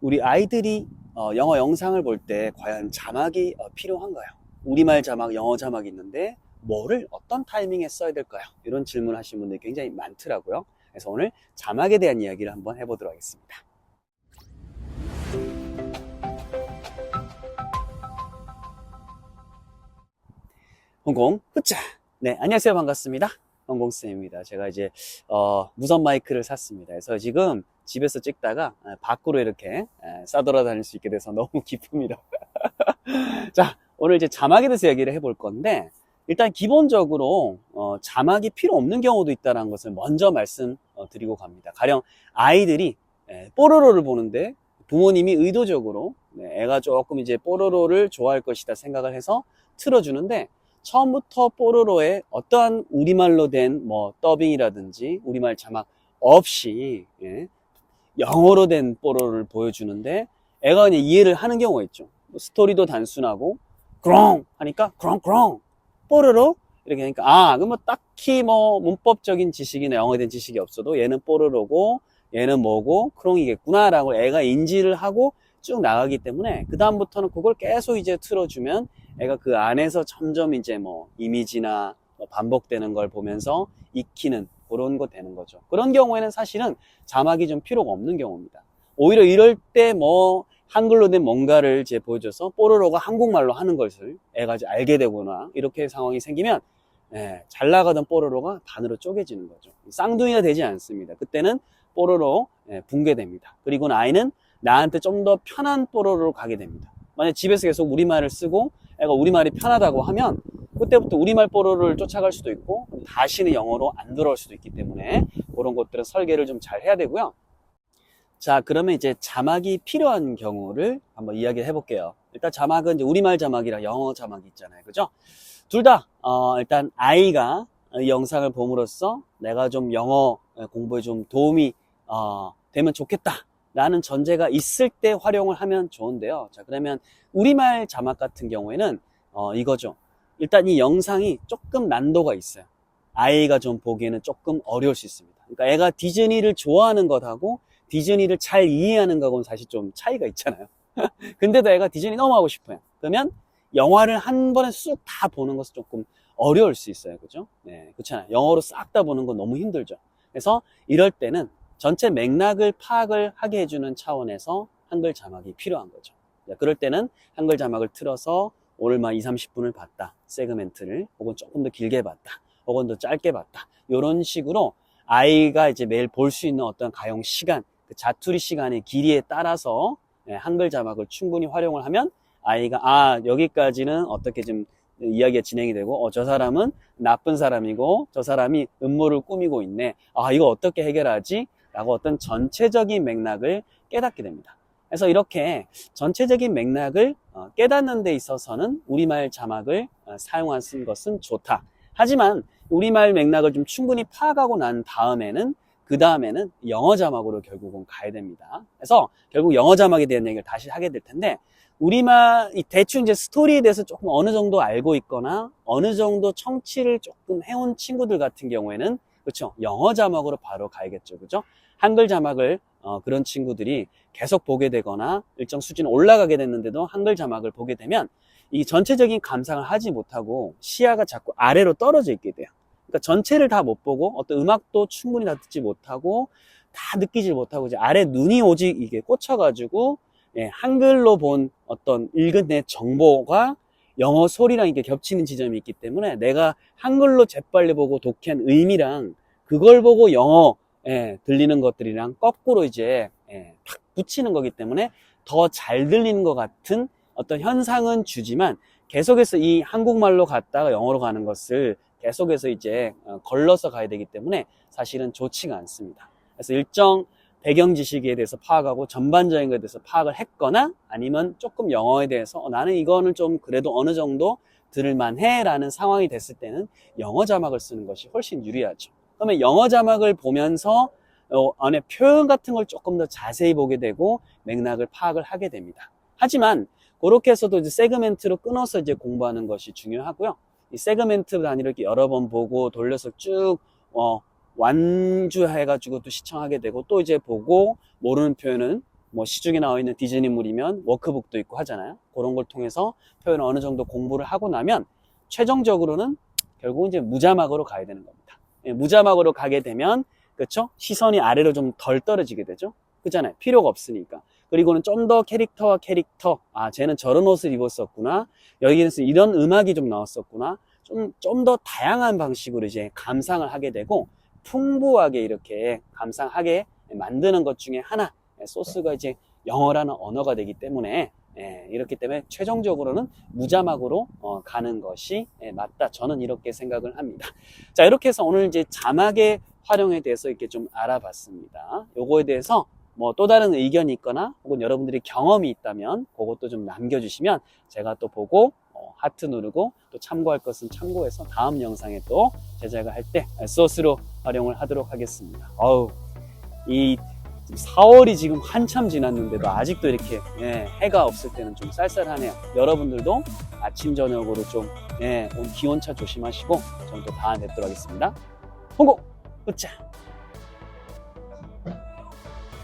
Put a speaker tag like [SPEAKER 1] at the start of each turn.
[SPEAKER 1] 우리 아이들이 어, 영어 영상을 볼 때 과연 자막이 어, 필요한가요? 우리말 자막, 영어 자막이 있는데 뭐를 어떤 타이밍에 써야 될까요? 이런 질문 하시는 분들이 굉장히 많더라고요. 그래서 오늘 자막에 대한 이야기를 한번 해보도록 하겠습니다. 홍콩 후짜 네 안녕하세요 반갑습니다 홍콩쌤입니다 제가 이제 어, 무선 마이크를 샀습니다 그래서 지금 집에서 찍다가 아, 밖으로 이렇게 아, 싸돌아다닐 수 있게 돼서 너무 기쁩니다. 자 오늘 이제 자막에 대해서 얘기를 해볼 건데 일단 기본적으로 어, 자막이 필요 없는 경우도 있다는 것을 먼저 말씀드리고 갑니다. 가령 아이들이 예, 뽀로로를 보는데 부모님이 의도적으로 네, 애가 조금 이제 뽀로로를 좋아할 것이다 생각을 해서 틀어주는데 처음부터 뽀로로의 어떠한 우리말로 된 뭐 더빙이라든지 우리말 자막 없이 예, 영어로 된 뽀로로를 보여주는데 애가 그냥 이해를 하는 경우가 있죠. 뭐 스토리도 단순하고 그렁 하니까 그렁 그렁 뽀로로 이렇게 하니까 아 그럼 뭐 딱히 뭐 문법적인 지식이나 영어에 대한 지식이 없어도 얘는 뽀로로고 얘는 뭐고 크롱이겠구나라고 애가 인지를 하고 쭉 나가기 때문에 그 다음부터는 그걸 계속 이제 틀어주면 애가 그 안에서 점점 이제 뭐 이미지나 뭐 반복되는 걸 보면서 익히는 그런 거 되는 거죠. 그런 경우에는 사실은 자막이 좀 필요가 없는 경우입니다. 오히려 이럴 때 뭐 한글로 된 뭔가를 이제 보여줘서 뽀로로가 한국말로 하는 것을 애가 이제 알게 되거나 이렇게 상황이 생기면 예, 잘 나가던 뽀로로가 반으로 쪼개지는 거죠. 쌍둥이가 되지 않습니다. 그때는 뽀로로 예, 붕괴됩니다. 그리고 아이는 나한테 좀 더 편한 뽀로로로 가게 됩니다. 만약 집에서 계속 우리말을 쓰고 애가 우리말이 편하다고 하면 그때부터 우리말 뽀로로를 쫓아갈 수도 있고 다시는 영어로 안 들어올 수도 있기 때문에 그런 것들은 설계를 좀 잘 해야 되고요. 자, 그러면 이제 자막이 필요한 경우를 한번 이야기를 해볼게요. 일단 자막은 이제 우리말 자막이랑 영어 자막이 있잖아요. 그죠? 둘 다, 어, 일단 아이가 이 영상을 봄으로써 내가 좀 영어 공부에 좀 도움이, 어, 되면 좋겠다. 라는 전제가 있을 때 활용을 하면 좋은데요. 자, 그러면 우리말 자막 같은 경우에는, 어, 이거죠. 일단 이 영상이 조금 난도가 있어요. 아이가 좀 보기에는 조금 어려울 수 있습니다. 그러니까 애가 디즈니를 좋아하는 것하고 디즈니를 잘 이해하는 거하고는 사실 좀 차이가 있잖아요. 근데도 애가 디즈니 너무 하고 싶어요. 그러면 영화를 한 번에 쑥 다 보는 것은 조금 어려울 수 있어요. 그죠? 네, 그렇잖아요. 영어로 싹 다 보는 건 너무 힘들죠. 그래서 이럴 때는 전체 맥락을 파악을 하게 해주는 차원에서 한글 자막이 필요한 거죠. 자, 그럴 때는 한글 자막을 틀어서 오늘만 2, 30분을 봤다. 세그멘트를. 혹은 조금 더 길게 봤다. 혹은 더 짧게 봤다. 이런 식으로 아이가 이제 매일 볼 수 있는 어떤 가용 시간, 그 자투리 시간의 길이에 따라서 예, 한글 자막을 충분히 활용을 하면 아이가 아 여기까지는 어떻게 좀 이야기가 진행이 되고 어, 저 사람은 나쁜 사람이고 저 사람이 음모를 꾸미고 있네 아 이거 어떻게 해결하지 라고 어떤 전체적인 맥락을 깨닫게 됩니다 그래서 이렇게 전체적인 맥락을 어, 깨닫는 데 있어서는 우리말 자막을 어, 사용하는 것은 좋다 하지만 우리말 맥락을 좀 충분히 파악하고 난 다음에는 그 다음에는 영어 자막으로 결국은 가야 됩니다. 그래서 결국 영어 자막에 대한 얘기를 다시 하게 될 텐데 우리말 이 대충 이제 스토리에 대해서 조금 어느 정도 알고 있거나 어느 정도 청취를 조금 해온 친구들 같은 경우에는 그렇죠 영어 자막으로 바로 가야겠죠, 그죠? 한글 자막을 어, 그런 친구들이 계속 보게 되거나 일정 수준 올라가게 됐는데도 한글 자막을 보게 되면 이 전체적인 감상을 하지 못하고 시야가 자꾸 아래로 떨어져 있게 돼요. 그러니까 전체를 다 못 보고 어떤 음악도 충분히 다 듣지 못하고 다 느끼지 못하고 이제 아래 눈이 오직 이게 꽂혀가지고 예, 한글로 본 어떤 읽은 내 정보가 영어 소리랑 이게 겹치는 지점이 있기 때문에 내가 한글로 재빨리 보고 독해한 의미랑 그걸 보고 영어 예, 들리는 것들이랑 거꾸로 이제 예, 탁 붙이는 거기 때문에 더 잘 들리는 것 같은 어떤 현상은 주지만 계속해서 이 한국말로 갔다가 영어로 가는 것을 계속해서 이제 어, 걸러서 가야 되기 때문에 사실은 좋지가 않습니다. 그래서 일정 배경 지식에 대해서 파악하고 전반적인 것에 대해서 파악을 했거나 아니면 조금 영어에 대해서 어, 나는 이거는 좀 그래도 어느 정도 들을만해 라는 상황이 됐을 때는 영어 자막을 쓰는 것이 훨씬 유리하죠. 그러면 영어 자막을 보면서 어, 안에 표현 같은 걸 조금 더 자세히 보게 되고 맥락을 파악을 하게 됩니다. 하지만 그렇게 해서도 이제 세그멘트로 끊어서 이제 공부하는 것이 중요하고요. 이 세그멘트 단위로 이렇게 여러 번 보고 돌려서 쭉 어, 완주해가지고 또 시청하게 되고 또 이제 보고 모르는 표현은 뭐 시중에 나와 있는 디즈니물이면 워크북도 있고 하잖아요. 그런 걸 통해서 표현을 어느 정도 공부를 하고 나면 최종적으로는 결국은 이제 무자막으로 가야 되는 겁니다. 예, 무자막으로 가게 되면 그렇죠? 시선이 아래로 좀 덜 떨어지게 되죠. 그잖아요. 필요가 없으니까. 그리고는 좀 더 캐릭터와 캐릭터, 아, 쟤는 저런 옷을 입었었구나. 여기에서 이런 음악이 좀 나왔었구나. 좀, 좀 더 다양한 방식으로 이제 감상을 하게 되고, 풍부하게 이렇게 감상하게 만드는 것 중에 하나, 예, 소스가 이제 영어라는 언어가 되기 때문에, 예, 이렇기 때문에 최종적으로는 무자막으로 어, 가는 것이 예, 맞다. 저는 이렇게 생각을 합니다. 자, 이렇게 해서 오늘 이제 자막의 활용에 대해서 이렇게 좀 알아봤습니다. 요거에 대해서 뭐 또 다른 의견이 있거나 혹은 여러분들이 경험이 있다면 그것도 좀 남겨주시면 제가 또 보고 어, 하트 누르고 또 참고할 것은 참고해서 다음 영상에 또 제작을 할 때 소스로 활용을 하도록 하겠습니다. 어우, 이 4월이 지금 한참 지났는데도 아직도 이렇게 예, 해가 없을 때는 좀 쌀쌀하네요. 여러분들도 아침 저녁으로 좀 예, 기온차 조심하시고 저는 또 다음 뵙도록 하겠습니다. 홍보 으짜